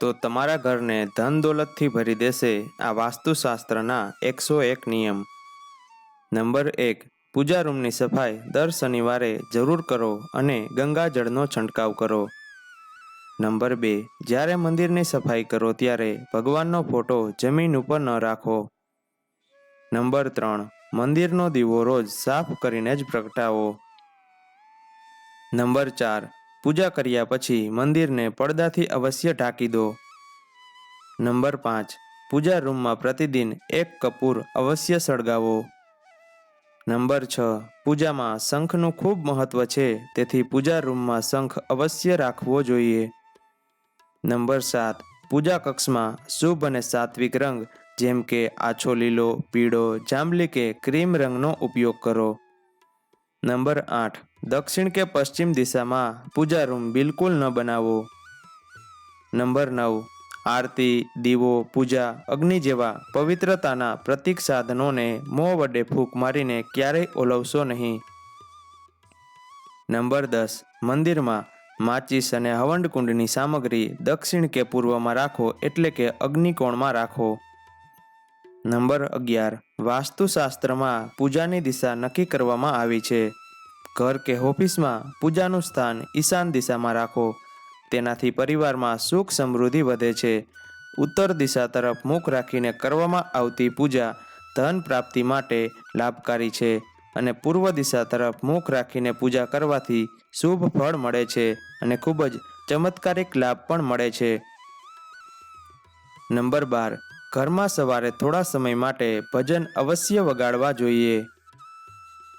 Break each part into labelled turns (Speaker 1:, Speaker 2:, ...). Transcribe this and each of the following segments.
Speaker 1: તો તમારા ઘરને ધન દોલતથી ભરી દેશે આ વાસ્તુશાસ્ત્રના એકસો એક નિયમ. નંબર એક, પૂજા રૂમની સફાઈ દર શનિવારે જરૂર કરો અને ગંગાજળનો છંટકાવ કરો. નંબર બે, જ્યારે મંદિરની સફાઈ કરો ત્યારે ભગવાનનો ફોટો જમીન ઉપર ન રાખો. નંબર ત્રણ, મંદિરનો દીવો રોજ સાફ કરીને જ પ્રગટાવો. નંબર ચાર પૂજા કર્યા પછી મંદિરને પડદાથી અવશ્ય ઢાંકી દો. નંબર પાંચ. પૂજા રૂમમાં પ્રતિદિન એક કપૂર અવશ્ય સળગાવો. નંબર છ. પૂજામાં શંખનું ખૂબ મહત્વ છે, તેથી પૂજા રૂમમાં શંખ અવશ્ય રાખવો જોઈએ. નંબર સાત. પૂજા કક્ષમાં શુભ અને સાત્વિક રંગ, જેમ કે આછો લીલો, પીળો, જાંબલી કે ક્રીમ રંગનો ઉપયોગ કરો. નંબર આઠ. દક્ષિણ કે પશ્ચિમ દિશામાં પૂજા રૂમ બિલકુલ ન બનાવો. નંબર નવ, આરતી, દીવો, પૂજા, અગ્નિ જેવા પવિત્રતાના પ્રતિક સાધનોને મોં વડે ફૂંક મારીને ક્યારેય ઓલવશો નહીં. નંબર દસ, મંદિરમાં માચીસ અને હવંડકુંડની સામગ્રી દક્ષિણ કે પૂર્વમાં રાખો એટલે કે અગ્નિકોણમાં રાખો. નંબર અગિયાર, વાસ્તુશાસ્ત્રમાં પૂજાની દિશા નક્કી કરવામાં આવી છે. ઘર કે ઓફિસમાં પૂજાનું સ્થાન ઈશાન દિશામાં રાખો. તેનાથી પરિવારમાં સુખ સમૃદ્ધિ વધે છે. ઉત્તર દિશા તરફ મુખ રાખીને કરવામાં આવતી પૂજા ધન પ્રાપ્તિ માટે લાભકારી છે અને પૂર્વ દિશા તરફ મુખ રાખીને પૂજા કરવાથી શુભ ફળ મળે છે અને ખૂબ જ ચમત્કારિક લાભ પણ મળે છે. નંબર બાર. ઘરમાં સવારે થોડા સમય માટે ભજન અવશ્ય વગાડવા જોઈએ.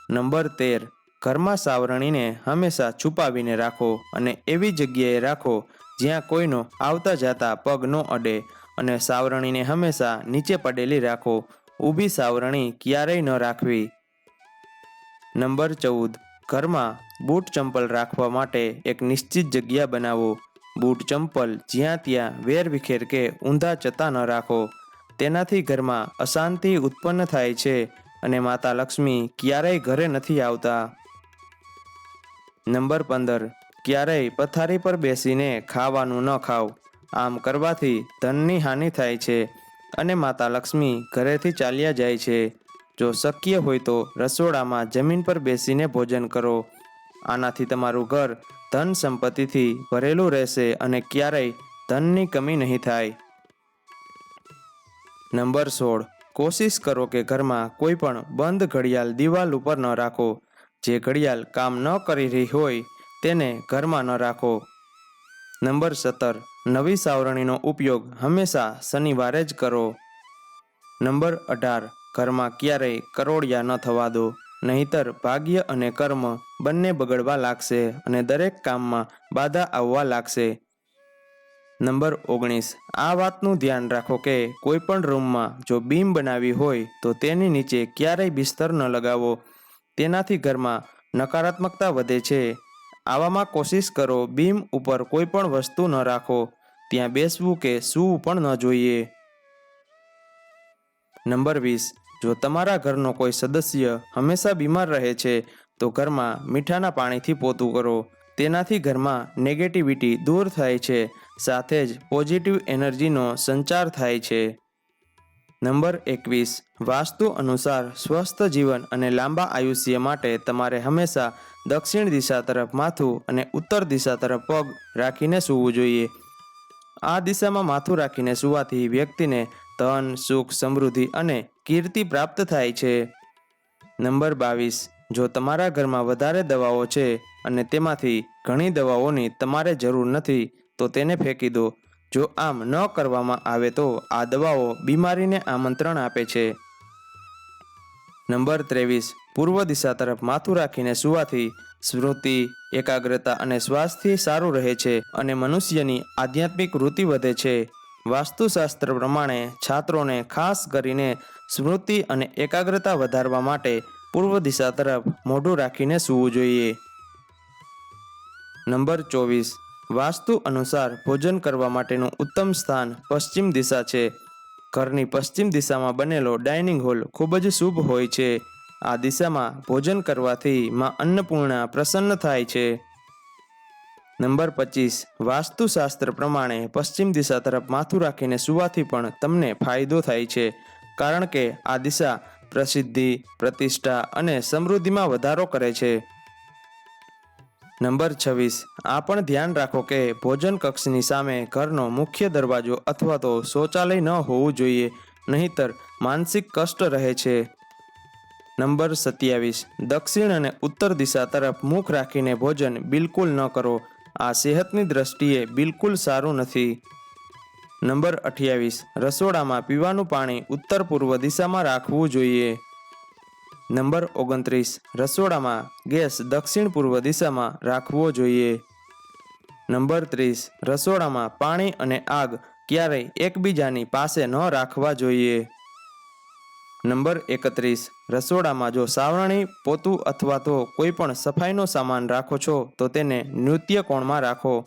Speaker 1: નંબર તેર. ઘરમાં સાવરણીને હંમેશા છુપાવીને રાખો અને એવી જગ્યાએ રાખો જ્યાં કોઈનો આવતા જતા પગ ન અડે અને સાવરણીને હંમેશા નીચે પડેલી રાખો. ઊભી સાવરણી ક્યારેય ન રાખવી. નંબર ચૌદ. ઘરમાં બૂટ ચંપલ રાખવા માટે એક નિશ્ચિત જગ્યા બનાવો. બૂટ ચંપલ જ્યાં ત્યાં વેર વિખેર કે ઊંધા ચતા ન રાખો. તેનાથી ઘરમાં અશાંતિ ઉત્પન્ન થાય છે અને માતા લક્ષ્મી ક્યારેય ઘરે નથી આવતા. નંબર પંદર. ક્યારેય પથારી પર બેસીને ખાવાનું ન ખાવ. આમ કરવાથી ધનની હાનિ થાય છે અને માતા લક્ષ્મી ઘરેથી ચાલ્યા જાય છે. જો શક્ય હોય તો રસોડામાં જમીન પર બેસીને ભોજન કરો. આનાથી તમારું ઘર ધન સંપત્તિથી ભરેલું રહેશે અને ક્યારેય ધનની કમી નહીં થાય. નંબર સોળ. કોશિશ કરો કે ઘરમાં કોઈ પણ બંધ ઘડિયાળ દિવાલ ઉપર ન રાખો. જે ઘડિયાળ કામ ન કરી રહી હોય તેને ઘરમાં ન રાખો. નંબર સત્તર. નવી સાવરણીનો ઉપયોગ હંમેશા શનિવારે જ કરો. નંબર અઢાર. ઘરમાં ક્યારેય કરોડિયા ન થવા દો. નહીતર ભાગ્ય અને કર્મ બંને બગડવા લાગશે અને દરેક કામમાં બાધા આવવા લાગશે. નંબર ઓગણીસ. આ વાતનું ધ્યાન રાખો કે કોઈ પણ રૂમમાં જો બીમ બનાવી હોય તો તેની નીચે ક્યારેય બિસ્તર ન લગાવો. તેનાથી ઘરમાં નકારાત્મકતા વધે છે. આવામાં કોશિશ કરો, બીમ ઉપર કોઈ પણ વસ્તુ ન રાખો. ત્યાં બેસવું કે સૂવું પણ ન જોઈએ. નંબર વીસ. જો તમારા ઘરનો કોઈ સદસ્ય હંમેશા બીમાર રહે છે, તો ઘરમાં મીઠાના પાણીથી પોતું કરો. તેનાથી ઘરમાં નેગેટિવિટી દૂર થાય છે. સાથે જ પોઝિટિવ એનર્જીનો સંચાર થાય છે. નંબર એકવીસ. વાસ્તુ અનુસાર સ્વસ્થ જીવન અને લાંબા આયુષ્ય માટે તમારે હંમેશા દક્ષિણ દિશા તરફ માથું અને ઉત્તર દિશા તરફ પગ રાખીને સૂવું જોઈએ. આ દિશામાં માથું રાખીને સૂવાથી વ્યક્તિને ધન, સુખ, સમૃદ્ધિ અને કીર્તિ પ્રાપ્ત થાય છે. નંબર બાવીસ. જો તમારા ઘરમાં વધારે દવાઓ છે અને તેમાંથી ઘણી દવાઓની તમારે જરૂર નથી, તો તેને ફેંકી દો. જો આમ ન કરવામાં આવે તો આ દવાઓ બીમારીને આમંત્રણ આપે છે. નંબર ત્રેવીસ. પૂર્વ દિશા તરફ માથું રાખીને સુવાથી સ્મૃતિ, એકાગ્રતા અને સ્વાસ્થ્ય સારું રહે છે અને મનુષ્યની આધ્યાત્મિક વૃત્તિ વધે છે. વાસ્તુશાસ્ત્ર પ્રમાણે છાત્રોને ખાસ કરીને સ્મૃતિ અને એકાગ્રતા વધારવા માટે પૂર્વ દિશા તરફ મોઢું રાખીને સૂવું જોઈએ. નંબર ચોવીસ. વાસ્તુ અનુસાર ભોજન કરવા માટેનું ઉત્તમ સ્થાન પશ્ચિમ દિશા છે. ઘરની પશ્ચિમ દિશામાં બનેલો ડાઇનિંગ હોલ ખૂબ જ શુભ હોય છે. આ દિશામાં ભોજન કરવાથી માં અન્નપૂર્ણા પ્રસન્ન થાય છે. નંબર પચીસ. વાસ્તુશાસ્ત્ર પ્રમાણે પશ્ચિમ દિશા તરફ માથું રાખીને સુવાથી પણ તમને ફાયદો થાય છે. કારણ કે આ દિશા પ્રસિદ્ધિ, પ્રતિષ્ઠા અને સમૃદ્ધિમાં વધારો કરે છે. નંબર છવ્વીસ. આ પણ ધ્યાન રાખો કે ભોજન કક્ષની સામે ઘરનો મુખ્ય દરવાજો અથવા તો શૌચાલય ન હોવું જોઈએ, નહીતર માનસિક કષ્ટ રહે છે. નંબર સત્યાવીસ. દક્ષિણ અને ઉત્તર દિશા તરફ મુખ રાખીને ભોજન બિલકુલ ન કરો. આ સેહતની દ્રષ્ટિએ બિલકુલ સારું નથી. નંબર અઠ્યાવીસ. રસોડામાં પીવાનું પાણી ઉત્તર પૂર્વ દિશામાં રાખવું જોઈએ. નંબર ઓગણત્રીસ. રસોડામાં ગેસ દક્ષિણ પૂર્વ દિશામાં રાખવો જોઈએ. નંબર ત્રીસ. રસોડામાં પાણી અને આગ ક્યારેય એકબીજાની પાસે ન રાખવા જોઈએ. નંબર એકત્રીસ. રસોડામાં જો સાવરણી, પોતું અથવા તો કોઈ પણ સફાઈનો સામાન રાખો છો, તો તેને નૃત્ય કોણમાં રાખો.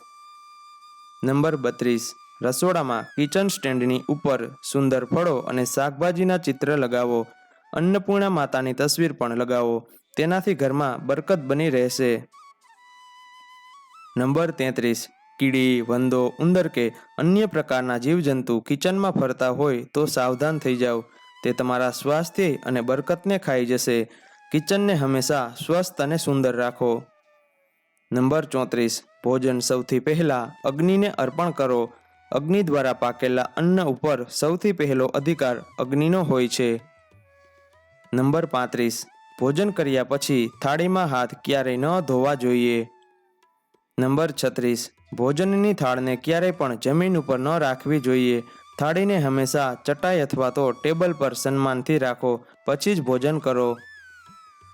Speaker 1: નંબર બત્રીસ. રસોડામાં કિચન સ્ટેન્ડની ઉપર સુંદર ફળો અને શાકભાજીના ચિત્ર લગાવો. અન્નપૂર્ણા માતાની તસવીર પણ લગાવો. તેનાથી ઘરમાં બરકત બની રહેશે. નંબર તેત્રીસ. કીડી, વંદો, ઉંદર કે અન્ય પ્રકારના જીવજંતુ કિચનમાં ફરતા હોય તો સાવધાન થઈ જાઓ. તે તમારા સ્વાસ્થ્ય અને બરકતને ખાઈ જશે. કિચનને હંમેશા સ્વસ્થ અને સુંદર રાખો. નંબર ચોત્રીસ. ભોજન સૌથી પહેલાં અગ્નિને અર્પણ કરો. અગ્નિ દ્વારા પાકેલા અન્ન ઉપર સૌથી પહેલો અધિકાર અગ્નિનો હોય છે. નંબર પાંત્રીસ. ભોજન કર્યા પછી થાળીમાં હાથ ક્યારેય ન ધોવા જોઈએ. નંબર છત્રીસ. ભોજનની થાળને ક્યારેય પણ જમીન ઉપર ન રાખવી જોઈએ. થાળીને હંમેશા ચટાઈ અથવા તો ટેબલ પર સન્માનથી રાખો, પછી જ ભોજન કરો.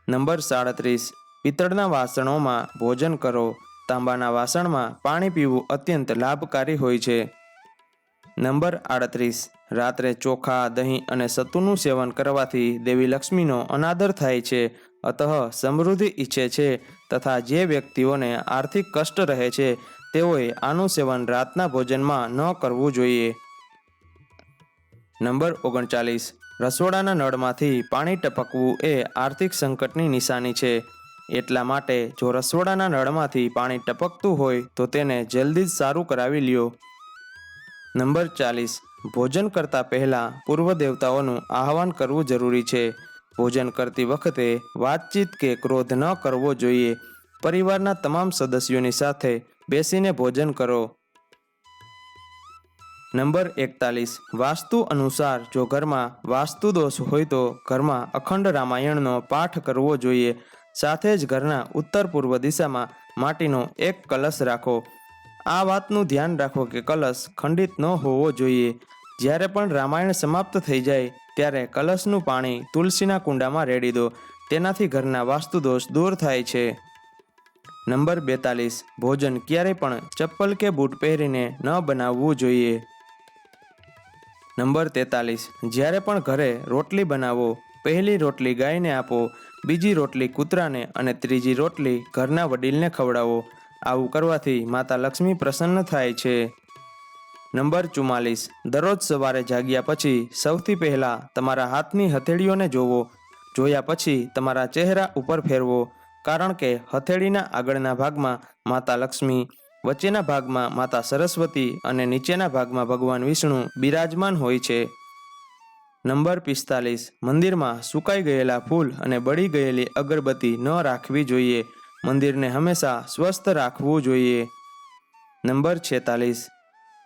Speaker 1: નંબર સાડત્રીસ. પિત્તળના વાસણોમાં ભોજન કરો. તાંબાના વાસણમાં પાણી પીવું અત્યંત લાભકારી હોય છે. નંબર આડત્રીસ. રાત્રે ચોખા, દહીં અને સત્તુનું સેવન કરવાથી દેવી લક્ષ્મીનો અનાદર થાય છે. અતઃ સમૃદ્ધિ ઈચ્છે છે તથા જે વ્યક્તિઓને આર્થિક કષ્ટ રહે છે, તેઓએ આનું સેવન રાતના ભોજનમાં ન કરવું જોઈએ. નંબર ઓગણચાલીસ. રસોડાના નળમાંથી પાણી ટપકવું એ આર્થિક સંકટની નિશાની છે. એટલા માટે જો રસોડાના નળમાંથી પાણી ટપકતું હોય તો તેને જલ્દી જ સારું કરાવી લ્યો. નંબર ચાલીસ. ભોજન કરતા પહેલાં પૂર્વ દેવતાઓનું આહવાન કરવું જરૂરી છે. ભોજન કરતી વખતે વાતચીત કે ક્રોધ ન કરવો જોઈએ. પરિવારના તમામ સદસ્યોની સાથે બેસીને ભોજન કરો. નંબર એકતાલીસ. વાસ્તુ અનુસાર જો ઘરમાં વાસ્તુ દોષ હોય તો ઘરમાં અખંડ રામાયણનો પાઠ કરવો જોઈએ. સાથે જ ઘરના ઉત્તર પૂર્વ દિશામાં માટીનો એક કલશ રાખો. આ વાતનું ધ્યાન રાખો કે કલશ ખંડિત ન હોવો જોઈએ. જ્યારે પણ રામાયણ સમાપ્ત થઈ જાય, ત્યારે કલશનું પાણી તુલસીના કુંડામાં રેડી દો. તેનાથી ઘરના વાસ્તુદોષ દૂર થાય છે. નંબર બેતાલીસ. ભોજન ક્યારેય પણ ચપ્પલ કે બૂટ પહેરીને ન બનાવવું જોઈએ. નંબર તેતાલીસ. જ્યારે પણ ઘરે રોટલી બનાવો, પહેલી રોટલી ગાયને આપો, બીજી રોટલી કૂતરાને અને ત્રીજી રોટલી ઘરના વડીલને ખવડાવો. આવું કરવાથી માતા લક્ષ્મી પ્રસન્ન થાય છે. નંબર ચુમ્માલીસ. દરરોજ સવારે જાગ્યા પછી સૌથી પહેલાં તમારા હાથની હથેળીઓને જોવો. જોયા પછી તમારા ચહેરા ઉપર ફેરવો, કારણ કે હથેળીના આગળના ભાગમાં માતા લક્ષ્મી, વચ્ચેના ભાગમાં માતા સરસ્વતી અને નીચેના ભાગમાં ભગવાન વિષ્ણુ બિરાજમાન હોય છે. નંબર પિસ્તાલીસ. મંદિરમાં સુકાઈ ગયેલા ફૂલ અને બળી ગયેલી અગરબત્તી ન રાખવી જોઈએ. મંદિરને હંમેશા સ્વસ્થ રાખવું જોઈએ. નંબર છેતાલીસ.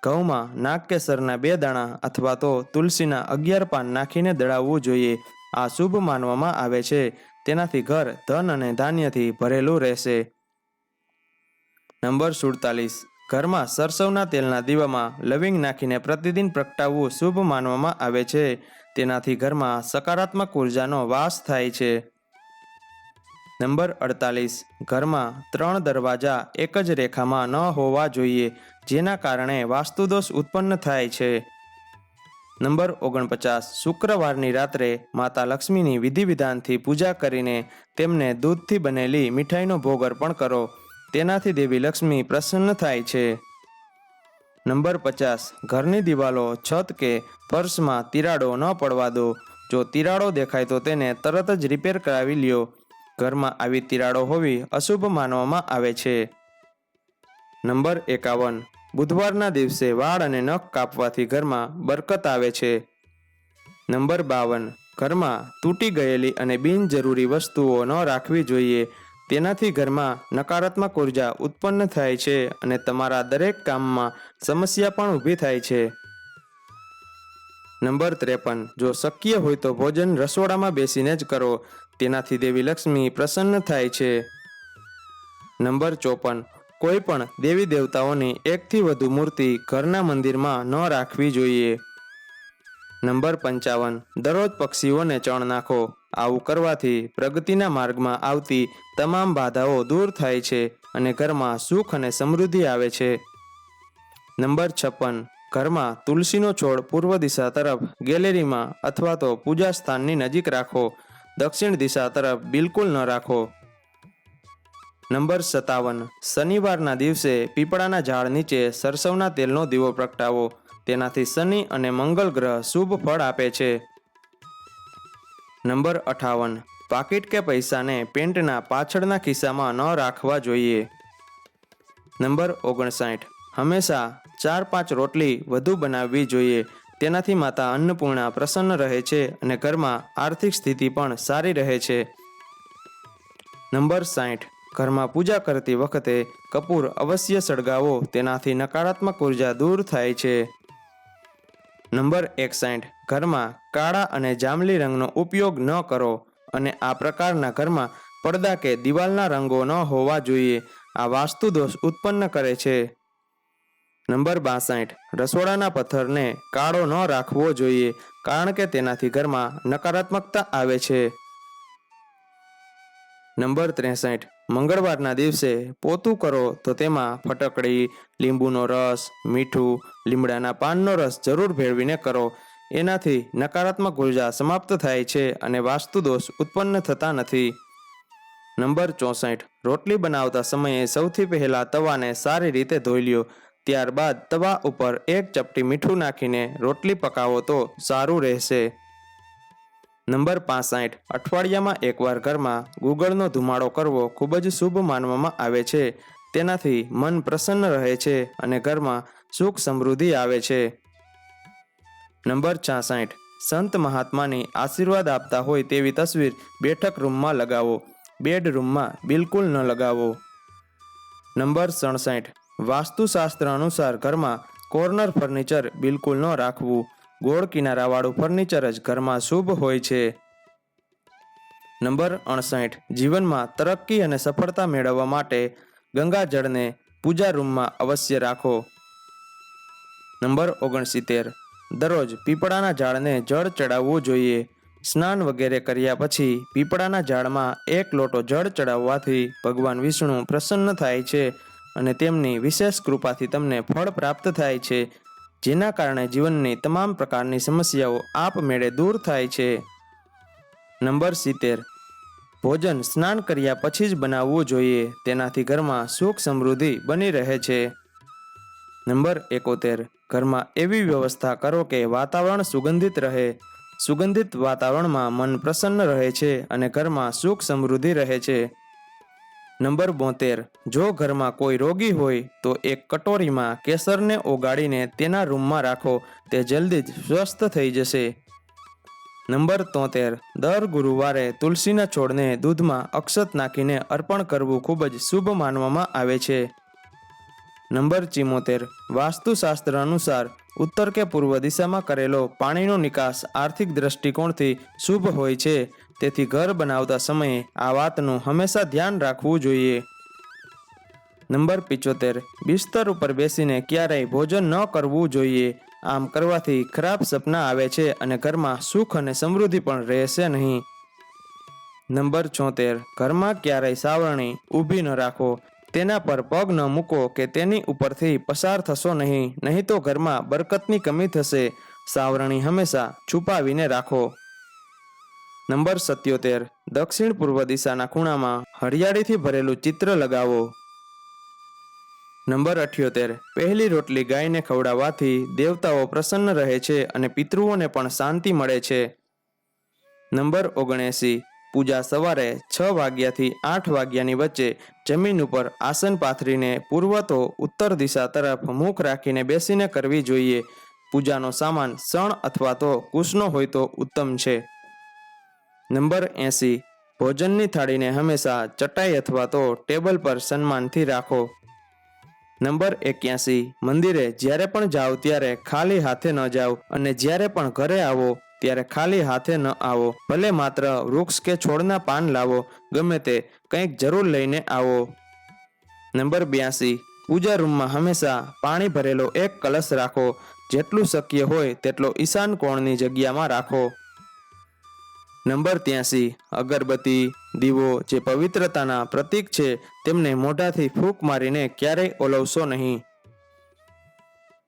Speaker 1: ઘઉંમાં નાગકેસરના બે દાણા અથવા તો તુલસીના અગિયાર પાન નાખીને દળાવવું જોઈએ. આ શુભ માનવામાં આવે છે. તેનાથી ઘર ધન અને ધાન્યથી ભરેલું રહેશે. નંબર સુડતાલીસ. ઘરમાં સરસવના તેલના દીવામાં લવિંગ નાખીને પ્રતિદિન પ્રગટાવવું શુભ માનવામાં આવે છે. તેનાથી ઘરમાં સકારાત્મક ઉર્જાનો વાસ થાય છે. નંબર અડતાલીસ. ઘરમાં ત્રણ દરવાજા એક જ રેખામાં ન હોવા જોઈએ, જેના કારણે વાસ્તુદોષ ઉત્પન્ન થાય છે. નંબર ઓગણપચાસ. શુક્રવારની રાત્રે માતા લક્ષ્મીની વિધિ વિધાનથી પૂજા કરીને તેમને દૂધથી બનેલી મીઠાઈનો ભોગ અર્પણ કરો. તેનાથી દેવી લક્ષ્મી પ્રસન્ન થાય છે. નંબર પચાસ. ઘરની દિવાલો છત કે ફર્શમાં તિરાડો ન પડવા દો. જો તિરાડો દેખાય તો તેને તરત જ રિપેર કરાવી લ્યો. ઘરમાં આવી તિરાડો હોવી અશુભ માનવામાં આવે છે. નંબર એકાવન. બુધવારના દિવસે વાળ અને નખ કાપવાથી ઘરમાં બરકત આવે છે. નંબર બાવન. ઘરમાં તૂટી ગયેલી અને બિનજરૂરી વસ્તુઓ ન રાખવી જોઈએ. તેનાથી ઘરમાં નકારાત્મક ઊર્જા ઉત્પન્ન થાય છે અને તમારા દરેક કામમાં સમસ્યા પણ ઊભી થાય છે. નંબર ત્રેપન. જો શક્ય હોય તો ભોજન રસોડામાં બેસીને જ કરો. તેનાથી દેવી લક્ષ્મી પ્રસન્ન થાય છે. નંબર ચોપન. કોઈ પણ દેવી દેવતાઓની એકથી વધુ મૂર્તિ ઘરના મંદિરમાં ન રાખવી જોઈએ. નંબર પંચાવન. દરરોજ પક્ષીઓને ચણ નાખો. આવું કરવાથી પ્રગતિના માર્ગમાં આવતી તમામ બાધાઓ દૂર થાય છે અને ઘરમાં સુખ અને સમૃદ્ધિ આવે છે. નંબર છપ્પન. ઘરમાં તુલસીનો છોડ પૂર્વ દિશા તરફ ગેલેરીમાં અથવા તો પૂજા સ્થાનની નજીક રાખો. દક્ષિણ દિશા તરફ બિલકુલ ન રાખો. નંબર સત્તાવન. શનિવારના દિવસે પીપળાના ઝાડ નીચે સરસવના તેલનો દીવો પ્રગટાવો. તેનાથી શનિ અને મંગળ ગ્રહ શુભ ફળ આપે છે. નંબર અઠાવન. પાકીટ કે પૈસાને પેન્ટના પાછળના ખિસ્સામાં ન રાખવા જોઈએ. નંબર ઓગણસાઠ. હંમેશા ચાર પાંચ રોટલી વધુ બનાવવી જોઈએ. તેનાથી માતા અન્નપૂર્ણા પ્રસન્ન રહે છે અને ઘરમાં આર્થિક સ્થિતિ પણ સારી રહે છે. નંબર સાઠ. ઘરમાં પૂજા કરતી વખતે કપૂર અવશ્ય સળગાવો, તેનાથી નકારાત્મક ઊર્જા દૂર થાય છે. નંબર એકસાઠ. ઘરમાં કાળા અને જાંબલી રંગનો ઉપયોગ ન કરો અને આ પ્રકારના ઘરમાં પડદા કે દિવાલના રંગો ન હોવા જોઈએ. આ વાસ્તુ દોષ ઉત્પન્ન કરે છે. નંબર બાસઠ. રસોડાના પથ્થરને કાળો ન રાખવો જોઈએ કારણ કે તેનાથી ઘરમાં નકારાત્મકતા આવે છે. નંબર ત્રેસઠ. મંગળવારના દિવસે પોતું કરો તો તેમાં ફટકડી, લીંબુનો રસ, મીઠું, લીમડાના પાનનો રસ જરૂર ભેળવીને કરો. એનાથી નકારાત્મક ઊર્જા સમાપ્ત થાય છે અને વાસ્તુ દોષ ઉત્પન્ન થતા નથી. નંબર ચોસઠ. રોટલી બનાવતા સમયે સૌથી પહેલાં તવાને સારી રીતે ધોઈ લ્યો. ત્યારબાદ તવા ઉપર એક ચપટી મીઠું નાખીને રોટલી પકાવો તો સારું રહેશે. નંબર પાસઠ. અઠવાડિયામાં એકવાર ઘરમાં ગુગળનો ધુમાડો કરવો ખૂબ જ શુભ માનવામાં આવે છે. તેનાથી મન પ્રસન્ન રહે છે અને ઘરમાં સુખ સમૃદ્ધિ આવે છે. નંબર છાસઠ. સંત મહાત્માની આશીર્વાદ આપતા હોય તેવી તસવીર બેઠક રૂમમાં લગાવો. બેડરૂમમાં બિલકુલ ન લગાવો. નંબર સડસઠ. વાસ્તુશાસ્ત્ર અનુસાર ઘરમાં કોર્નર ફર્નિચર બિલકુલ ન રાખવું. ગોળ કિનારાવાળું ફર્નિચર જ ઘરમાં શુભ હોય છે. નંબર અણસાઠ. જીવનમાં તરક્કી અને સફળતા મેળવવા માટે ગંગાજળને પૂજા રૂમમાં અવશ્ય રાખો. નંબર ઓગણસિત્તેર. દરરોજ પીપળાના ઝાડને જળ ચડાવવું જોઈએ. સ્નાન વગેરે કર્યા પછી પીપળાના ઝાડમાં એક લોટો જળ ચડાવવાથી ભગવાન વિષ્ણુ પ્રસન્ન થાય છે. અને તેમની વિશેષ કૃપાથી તમને ફળ પ્રાપ્ત થાય છે, જેના કારણે જીવનની તમામ પ્રકારની સમસ્યાઓ આપમેળે દૂર થાય છે. નંબર સિત્તેર. ભોજન સ્નાન કર્યા પછી જ બનાવવું જોઈએ, તેનાથી ઘરમાં સુખ સમૃદ્ધિ બની રહે છે. નંબર એકોતેર. ઘરમાં એવી વ્યવસ્થા કરો કે વાતાવરણ સુગંધિત રહે. સુગંધિત વાતાવરણમાં મન પ્રસન્ન રહે છે અને ઘરમાં સુખ સમૃદ્ધિ રહે છે. નંબર બોતેર, જો ઘરમાં કોઈ રોગી હોય, તો એક કટોરીમાં કેસરને ઓગાળીને તેના રૂમમાં રાખો, તે જલ્દી જ સ્વસ્થ થઈ જશે. નંબર તોતેર, દર ગુરુવારે તુલસીના છોડને દૂધમાં અક્ષત નાખીને અર્પણ કરવું ખૂબ જ શુભ માનવામાં આવે છે. નંબર ચિમોતેર, વાસ્તુશાસ્ત્ર અનુસાર, ઉત્તર કે પૂર્વ દિશામાં કરેલો પાણીનો નિકાસ આર્થિક દ્રષ્ટિકોણથી શુભ હોય છે. તેથી ઘર બનાવતા સમયે આ વાતનું હંમેશા ધ્યાન રાખવું જોઈએ. નંબર પિચોતેર. બિસ્તર ઉપર બેસીને ક્યારેય ભોજન ન કરવું જોઈએ. આમ કરવાથી ખરાબ સપના આવે છે અને ઘરમાં સુખ અને સમૃદ્ધિ પણ રહેશે નહીં. નંબર છોતેર ઘરમાં ક્યારેય સાવરણી ઊભી ન રાખો. તેના પર પગ ન મૂકો કે તેની ઉપરથી પસાર થશો નહીં. નહીં તો ઘરમાં બરકતની કમી થશે. સાવરણી હંમેશા છુપાવીને રાખો. નંબર સત્યોતેર, દક્ષિણ પૂર્વ દિશાના ખૂણામાં હરિયાળીથી ભરેલું ચિત્ર લગાવો. નંબર અઠ્યોતેર, પહેલી રોટલી ગાયને ખવડાવવાથી દેવતાઓ પ્રસન્ન રહે છે અને પિતૃઓને પણ શાંતિ મળે છે. નંબર ઓગણએંસી, પૂજા સવારે છ વાગ્યાથી આઠ વાગ્યાની વચ્ચે જમીન ઉપર આસન પાથરીને પૂર્વ તો ઉત્તર દિશા તરફ મુખ રાખીને બેસીને કરવી જોઈએ. પૂજાનો સામાન સણ અથવા તો કુશનો હોય તો ઉત્તમ છે. નંબર એંસી. ભોજનની થાળીને હંમેશા ચટાઈ અથવા તો ટેબલ પર સન્માનથી રાખો. નંબર એક્યાસી. મંદિરે જ્યારે પણ જાઓ ત્યારે ખાલી હાથે ન જાઓ અને જ્યારે પણ ઘરે આવો ત્યારે ખાલી હાથે ન આવો. ભલે માત્ર વૃક્ષ કે છોડના પાન લાવો, ગમે તે કંઈક જરૂર લઈને આવો. નંબર બ્યાસી. પૂજા રૂમમાં હંમેશા પાણી ભરેલો એક કલશ રાખો. જેટલું શક્ય હોય તેટલો ઈશાન કોણની જગ્યામાં રાખો. નંબર ત્યાંસી, અગરબત્તી, દીવો જે પવિત્રતાના પ્રતીક છે, તેમને મોઢાથી ફૂંક મારીને ક્યારેય ઓલવશો નહીં.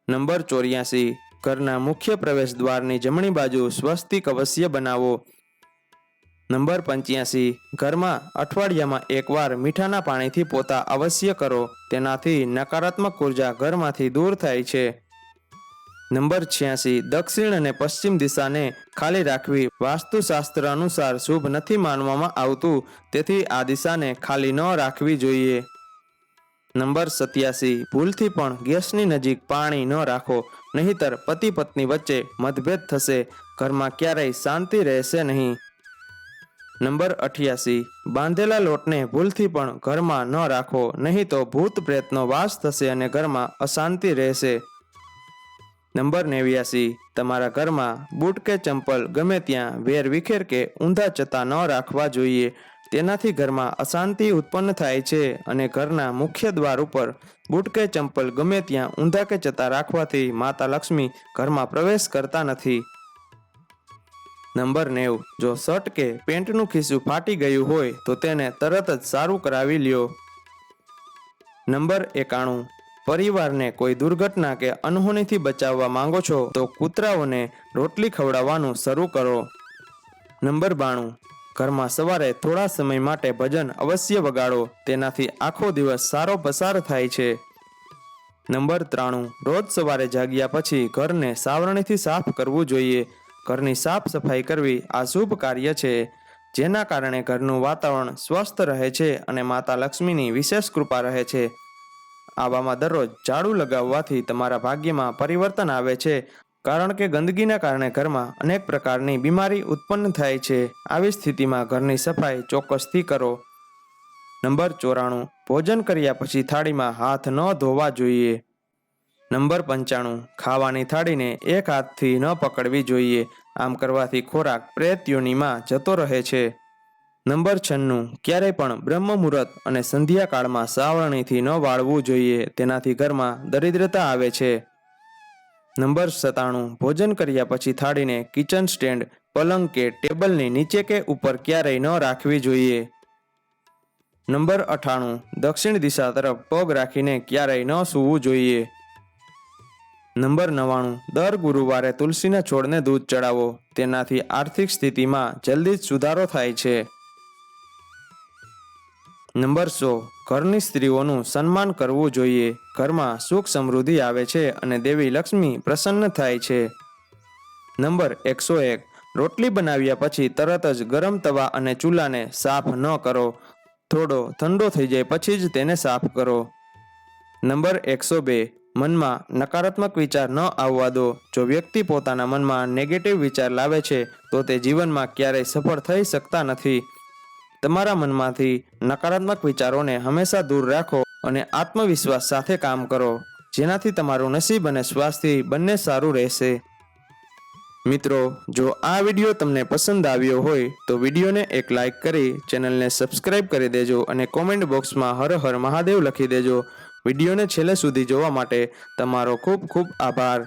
Speaker 1: નંબર ચોર્યાસી, ઘરના મુખ્ય પ્રવેશ દ્વારની જમણી બાજુ સ્વસ્તિક અવશ્ય બનાવો. નંબર પંચ્યાસી, ઘરમાં અઠવાડિયામાં એકવાર મીઠાના પાણીથી પોતા અવશ્ય કરો, તેનાથી નકારાત્મક ઊર્જા ઘરમાંથી દૂર થાય છે. નંબર છ્યાસી, દક્ષિણ અને પશ્ચિમ દિશાને ખાલી રાખવી વાસ્તુશાસ્ત્ર અનુસાર શુભ નથી માનવામાં આવતું. તેથી આ દિશાને ખાલી ન રાખવી જોઈએ. નંબર સત્યાસી, ભૂલથી પણ ગેસની નજીક પાણી ન રાખો, નહીતર પતિ પત્ની વચ્ચે મતભેદ થશે, ઘરમાં ક્યારેય શાંતિ રહેશે નહીં. નંબર અઠ્યાસી, બાંધેલા લોટને ભૂલથી પણ ઘરમાં ન રાખો, નહીં તો ભૂત પ્રેતનો વાસ થશે અને ઘરમાં અશાંતિ રહેશે. નંબર નેવ્યાસી. તમારા ઘરમાં બૂટ કે ચંપલ ગમે ત્યાં વેર વિખેર કે ઊંધા ચતા ન રાખવા જોઈએ. તેનાથી ઘરમાં અશાંતિ ઉત્પન્ન થાય છે અને ઘરના મુખ્ય દ્વાર ઉપર બૂટ કે ચંપલ ગમે ત્યાં ઊંધા કે ચતા રાખવાથી માતા લક્ષ્મી ઘરમાં પ્રવેશ કરતા નથી. નંબર નેવ. જો શર્ટ કે પેન્ટનું ખિસ્સું ફાટી ગયું હોય તો તેને તરત જ સારું કરાવી લ્યો. નંબર એકાણું. પરિવારને કોઈ દુર્ઘટના કે અનહોનીથી બચાવવા માંગો છો, તો કૂતરાઓને રોટલી ખવડાવવાનું શરૂ કરો. નંબર બાણું. ઘરમાં સવારે થોડા સમય માટે ભજન અવશ્ય વગાડો. તેનાથી આખો દિવસ સારો પસાર થાય છે. નંબર ત્રાણું. રોજ સવારે જાગ્યા પછી ઘરને સાવરણીથી સાફ કરવું જોઈએ. ઘરની સાફ સફાઈ કરવી આ શુભ કાર્ય છે, જેના કારણે ઘરનું વાતાવરણ સ્વસ્થ રહે છે અને માતા લક્ષ્મીની વિશેષ કૃપા રહે છે. આવામાં દરરોજ ઝાડુ લગાવવાથી તમારા ભાગ્યમાં પરિવર્તન આવે છે. કારણ કે ગંદકીના કારણે ઘરમાં અનેક પ્રકારની બીમારી ઉત્પન્ન થાય છે. આવી સ્થિતિમાં ઘરની સફાઈ ચોક્કસથી કરો. નંબર ચોરાણું. ભોજન કર્યા પછી થાળીમાં હાથ ન ધોવા જોઈએ. નંબર પંચાણું. ખાવાની થાળીને એક હાથથી ન પકડવી જોઈએ. આમ કરવાથી ખોરાક પ્રેત જતો રહે છે. નંબર છન્નું, ક્યારેય પણ બ્રહ્મ મુહૂર્ત અને સંધ્યાકાળમાં સાવરણીથી ન વાળવું જોઈએ, તેનાથી ઘરમાં દરિદ્રતા આવે છે. નંબર સત્તાણું, ભોજન કર્યા પછી થાળીને કિચન સ્ટેન્ડ પલંગ કે ટેબલની નીચે કે ઉપર ક્યારેય ન રાખવી જોઈએ. નંબર અઠાણું, દક્ષિણ દિશા તરફ પગ રાખીને ક્યારેય ન સૂવું જોઈએ. નંબર નવાણું દર ગુરુવારે તુલસીના છોડને દૂધ ચડાવો, તેનાથી આર્થિક સ્થિતિમાં જલ્દી જ સુધારો થાય છે. નંબર સો, ઘરની સ્ત્રીઓનું સન્માન કરવું જોઈએ. ઘરમાં સુખ સમૃદ્ધિ આવે છે અને દેવી લક્ષ્મી પ્રસન્ન થાય છે. નંબર એકસો એક, રોટલી બનાવ્યા પછી તરત જ ગરમ તવા અને ચૂલાને સાફ ન કરો. થોડો ઠંડો થઈ જાય પછી જ તેને સાફ કરો. નંબર એકસો બે, મનમાં નકારાત્મક વિચાર ન આવવા દો. જો વ્યક્તિ પોતાના મનમાં નેગેટિવ વિચાર લાવે છે, તો તે જીવનમાં ક્યારેય સફળ થઈ શકતા નથી. તમારા મનમાંથી નકારાત્મક વિચારોને હંમેશા દૂર રાખો અને આત્મવિશ્વાસ સાથે કામ કરો, જેનાથી તમારું નસીબ અને સ્વાસ્થ્ય બંને સારું રહેશે. મિત્રો, જો આ વીડિયો તમને પસંદ આવ્યો હોય, તો વિડીયોને એક લાઈક કરી ચેનલને સબસ્ક્રાઇબ કરી દેજો અને કોમેન્ટ બોક્સમાં હર હર મહાદેવ લખી દેજો. વિડીયોને છેલ્લે સુધી જોવા માટે તમારો ખૂબ ખૂબ આભાર.